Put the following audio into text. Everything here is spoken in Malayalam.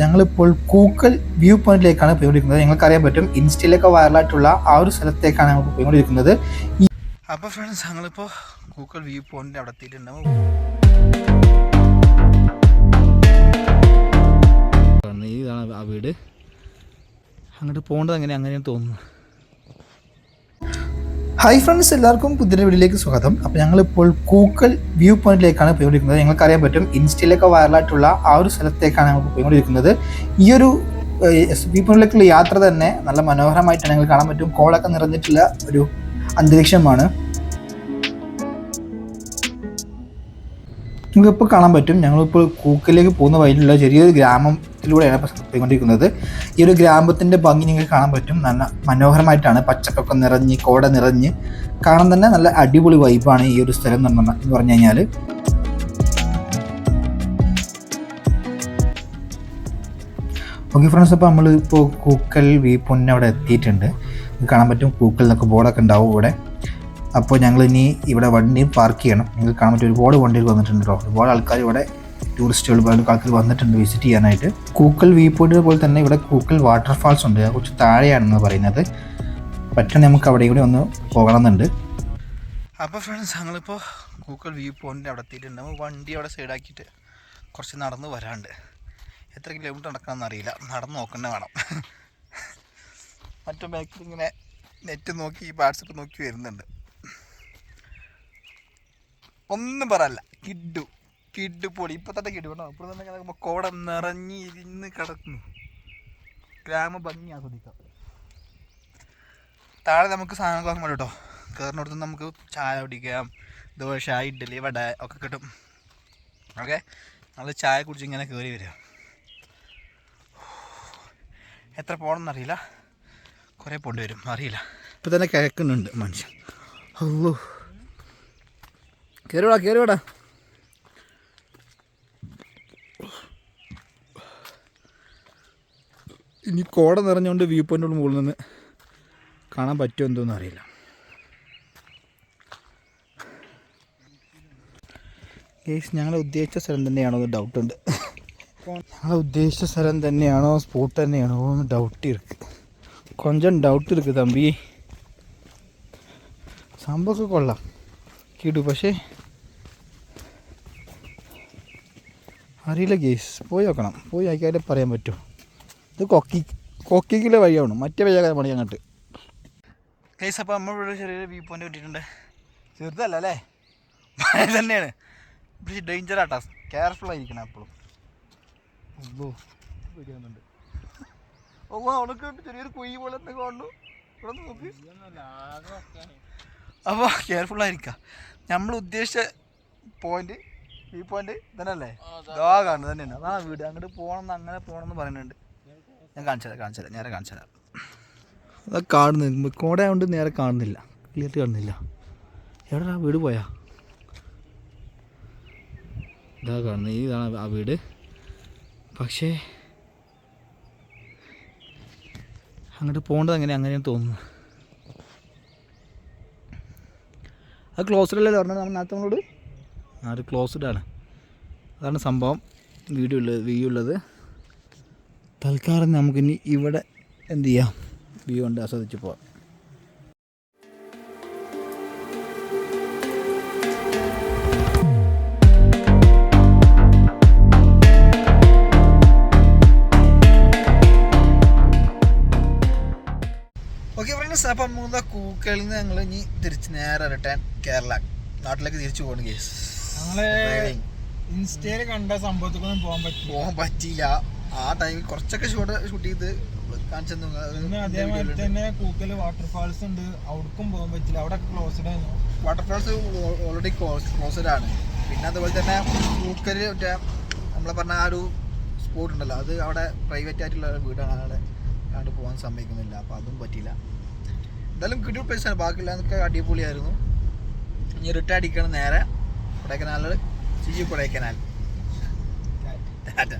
ഞങ്ങളിപ്പോൾ കൂക്കൽ വ്യൂ പോയിന്റിലേക്കാണ് പോയിക്കൊണ്ടിരിക്കുന്നത്. ഞങ്ങൾക്കറിയാൻ പറ്റും ഇൻസ്റ്റയിലൊക്കെ വൈറലായിട്ടുള്ള ആ ഒരു സ്ഥലത്തേക്കാണ് ഞങ്ങൾ പോയിക്കൊണ്ടിരിക്കുന്നത്. അപ്പോൾ ഫ്രണ്ട്സ് ഞങ്ങളിപ്പോൾ കൂക്കൽ വ്യൂ പോയിന്റ് അവിടെ എത്തിയിട്ടുണ്ടാവും ഇതാണ് ആ വീട് അങ്ങോട്ട് പോകേണ്ടത് അങ്ങനെ അങ്ങനെയാണ് തോന്നുന്നു. ഹായ് ഫ്രണ്ട്സ് എല്ലാവർക്കും പുതിയ വീഡിയോയിലേക്ക് സ്വാഗതം. അപ്പോൾ ഞങ്ങളിപ്പോൾ കൂക്കൽ വ്യൂ പോയിന്റിലേക്കാണ് പോയിക്കൊണ്ടിരിക്കുന്നത്. ഞങ്ങൾക്കറിയാൻ പറ്റും ഇൻസ്റ്റയിലൊക്കെ വൈറലായിട്ടുള്ള ആ ഒരു സ്ഥലത്തേക്കാണ് ഞങ്ങൾ പോയിക്കൊണ്ടിരിക്കുന്നത്. ഈ ഒരു വ്യൂ പോയിന്റിലേക്കുള്ള യാത്ര തന്നെ നല്ല മനോഹരമായിട്ടാണ് ഞങ്ങൾ കാണാൻ പറ്റും. കോളൊക്കെ നിറഞ്ഞിട്ടുള്ള ഒരു അന്തരീക്ഷമാണ്. നിങ്ങൾക്കിപ്പോൾ കാണാൻ പറ്റും. ഞങ്ങളിപ്പോൾ കൂക്കിലേക്ക് പോകുന്ന വഴിയിലുള്ള ചെറിയൊരു ഗ്രാമത്തിലൂടെയാണ് ഇപ്പോൾ പോയിക്കൊണ്ടിരിക്കുന്നത്. ഈ ഒരു ഗ്രാമത്തിന്റെ ഭംഗി നിങ്ങൾക്ക് കാണാൻ പറ്റും. നല്ല മനോഹരമായിട്ടാണ് പച്ചപ്പൊക്കെ നിറഞ്ഞ് കോട നിറഞ്ഞ് കാണാൻ തന്നെ നല്ല അടിപൊളി വൈബാണ് ഈ ഒരു സ്ഥലം എന്ന് പറഞ്ഞ കഴിഞ്ഞാൽ ഓക്കെ ഫ്രണ്ട്സ് അപ്പോൾ നമ്മൾ ഇപ്പോൾ കൂക്കൽ വി പൊന്നവിടെ എത്തിയിട്ടുണ്ട്. കാണാൻ പറ്റും. കൂക്കൽ എന്നൊക്കെ ബോർഡൊക്കെ ഉണ്ടാവും ഇവിടെ. അപ്പോൾ ഞങ്ങൾ ഇനി ഇവിടെ വണ്ടിയും പാർക്ക് ചെയ്യണം. നിങ്ങൾ കാണാൻ പറ്റും ഒരുപാട് വണ്ടികൾ വന്നിട്ടുണ്ട് കേട്ടോ ഒരുപാട് ആൾക്കാർ ഇവിടെ ടൂറിസ്റ്റുകൾ ആൾക്കാർ വന്നിട്ടുണ്ട് വിസിറ്റ് ചെയ്യാനായിട്ട്. കൂക്കൽ വ്യൂ പോയിന്റ് പോലെ തന്നെ ഇവിടെ കൂക്കൽ വാട്ടർഫാൾസ് ഉണ്ട്. കുറച്ച് താഴെയാണെന്ന് പറയുന്നത്. പറ്റണേ നമുക്ക് അവിടെ കൂടി ഒന്ന് പോകണമെന്നുണ്ട്. അപ്പോൾ ഫ്രണ്ട്സ് ഞങ്ങളിപ്പോൾ കൂക്കൽ വ്യൂ പോയിന്റിൽ അവിടെ എത്തിയിട്ടുണ്ട്. നമ്മൾ വണ്ടി അവിടെ സൈഡാക്കിയിട്ട് കുറച്ച് നടന്ന് വരാണ്ട്. എത്ര കിലോമീറ്റർ നടക്കണമെന്ന് അറിയില്ല. നടന്ന് നോക്കണ്ട വേണം. മറ്റു ബാക്കിൽ ഇങ്ങനെ നെറ്റ് നോക്കി വാട്സപ്പ് നോക്കി വരുന്നുണ്ട്. ഒന്നും പറയല്ല. കിഡു കിഡു പൊളി. ഇപ്പൊ തന്നെ കിഡു കേട്ടോ. ഇപ്പോൾ തന്നെ കോട നിറഞ്ഞി ഇരുന്ന് കിടക്കുന്നു. ഗ്രാമ ഭംഗി ആസ്വദിക്കാം. താഴെ നമുക്ക് സാധനങ്ങൾ വേണം കേട്ടോ. കയറിനടുത്ത് നമുക്ക് ചായ കുടിക്കാം. ദോശ ഇഡ്ഡലി വട ഒക്കെ കിട്ടും. ഓക്കെ? നമ്മൾ ചായ കുടിച്ച് ഇങ്ങനെ കയറി വരിക. എത്ര പോകണമെന്നറിയില്ല കുറേ പോണ്ടി വരും. അറിയില്ല. ഇപ്പം തന്നെ കിഴക്കുന്നുണ്ട് മനുഷ്യൻ. അല്ലോ കയറിവിടാ കയറിവിടാ ഇനി കോട നിറഞ്ഞുകൊണ്ട് വ്യൂ പോയിന്റ് മുകളിൽ നിന്ന് കാണാൻ പറ്റുമോ എന്തോന്നും അറിയില്ല. കേസ് ഞങ്ങൾ ഉദ്ദേശിച്ച സ്ഥലം തന്നെയാണോ എന്ന് ഡൗട്ടുണ്ട് ഞങ്ങൾ ഉദ്ദേശിച്ച സ്ഥലം തന്നെയാണോ സ്പോട്ട് തന്നെയാണോ എന്ന് ഡൗട്ട് ഇരിക്ക്. കൊഞ്ചം ഡൗട്ട് ഇരിക്ക് തമ്പി. സംഭവമൊക്കെ കൊള്ളാം. കിടു പക്ഷേ അറിയില്ല ഗേസ് പോയി നോക്കണം. പോയി നോക്കിയാലേ പറയാൻ പറ്റുമോ? ഇത് കൊക്കി കൊക്കിക്കുള്ള വഴിയാണ്. മറ്റേ വഴിയാകാൻ പണി അങ്ങോട്ട്. ഗേസ് അപ്പോൾ നമ്മളിവിടെ ചെറിയൊരു വ്യൂ പോയിന്റ് കിട്ടിയിട്ടുണ്ട്. ചെറുതല്ല അല്ലേ? മഴ തന്നെയാണ്. പക്ഷേ ഡേഞ്ചർ ആട്ടാ. കെയർഫുൾ ആയിരിക്കണം എപ്പോഴും. ഓ അവിടെ ചെറിയൊരു കുഴി പോലെ തന്നെ കാണുന്നു. ഇവിടെ നോക്കി. അപ്പോൾ കെയർഫുൾ ആയിരിക്കുക നമ്മൾ ഉദ്ദേശിച്ച പോയിന്റ് വ്യൂ പോയിന്റ് തന്നെയല്ലേ ഇതാ കാണുന്നത് തന്നെയാണ് അതാ വീട് അങ്ങോട്ട് പോകണം അങ്ങനെ പോകണം എന്ന് പറയുന്നുണ്ട്. ഞാൻ കാണിച്ചു തരാം കാണിച്ചു തരാം നേരെ കാണിച്ചു തരാം അതാ കാണുന്നത്. കോടയായതുകൊണ്ട് നേരെ കാണുന്നില്ല. ക്ലിയർ കാണുന്നില്ല. എവിടെയാ വീട് പോയാ? ഇതാ കാണുന്നത്. ഇതാണ് ആ വീട്. പക്ഷേ അങ്ങോട്ട് പോകേണ്ടത് അങ്ങനെ അങ്ങനെയാണ് തോന്നുന്നു അത് ക്ലോസ്ഡ് അല്ലേ പറഞ്ഞത്? നമ്മൾ നേരത്തെ നമ്മളോട് ആ ഒരു ക്ലോസ്ഡ് ആണ്. അതാണ് സംഭവം. വീഡിയോ ഉള്ളത് വ്യൂ ഉള്ളത്. തൽക്കാലം നമുക്കിനി ഇവിടെ എന്ത് ചെയ്യാം? വ്യൂ കൊണ്ട് ആസ്വദിച്ച് പോവാം. ഓക്കെ ഫ്രണ്ട്സ് അപ്പം മൂന്ന കൂക്കളിൽ നിന്ന് ഞങ്ങൾ ഇനി തിരിച്ച് നേരെ റിട്ടേൺ കേരള. നാട്ടിലേക്ക് തിരിച്ചു പോകണം കേസ് ഞങ്ങൾ ഇൻസ്റ്റയിൽ കണ്ട സംഭവത്തിക്കൊന്നും പോകാൻ പറ്റില്ല. പോകാൻ പറ്റിയില്ല. ആ ടൈമിൽ കുറച്ചൊക്കെ ഷൂട്ട് ഷൂട്ട് ചെയ്ത് കാണിച്ചു അതേമാതിരി തന്നെ കൂക്കൽ വാട്ടർഫാൾസ് ഉണ്ട്. അവിടേക്കും പോകാൻ പറ്റില്ല. അവിടെ ക്ലോസ്ഡ് ആയിരുന്നു വാട്ടർഫാൾസ് ഓൾറെഡി ക്ലോസ്ഡ് ആണ്. പിന്നെ അതുപോലെ തന്നെ കൂക്കൽ മറ്റേ നമ്മളെ പറഞ്ഞ ആ ഒരു സ്പോട്ട് ഉണ്ടല്ലോ. അത് അവിടെ പ്രൈവറ്റ് ആയിട്ടുള്ള വീടാണ്. അവിടെ അവിടെ പോകാൻ സമ്മതിക്കുന്നില്ല. അപ്പോൾ അതും പറ്റില്ല എന്തായാലും കിട്ടിയ പ്ലേസ് ആണ്. ബാക്കിയുള്ള എന്നൊക്കെ അടിപൊളിയായിരുന്നു. ഇനി റിട്ടേൺ അടിക്കണം നേരെ. കൊടൈക്കനാലിൽ സി യു കൊടൈക്കനാൽ. ടാറ്റ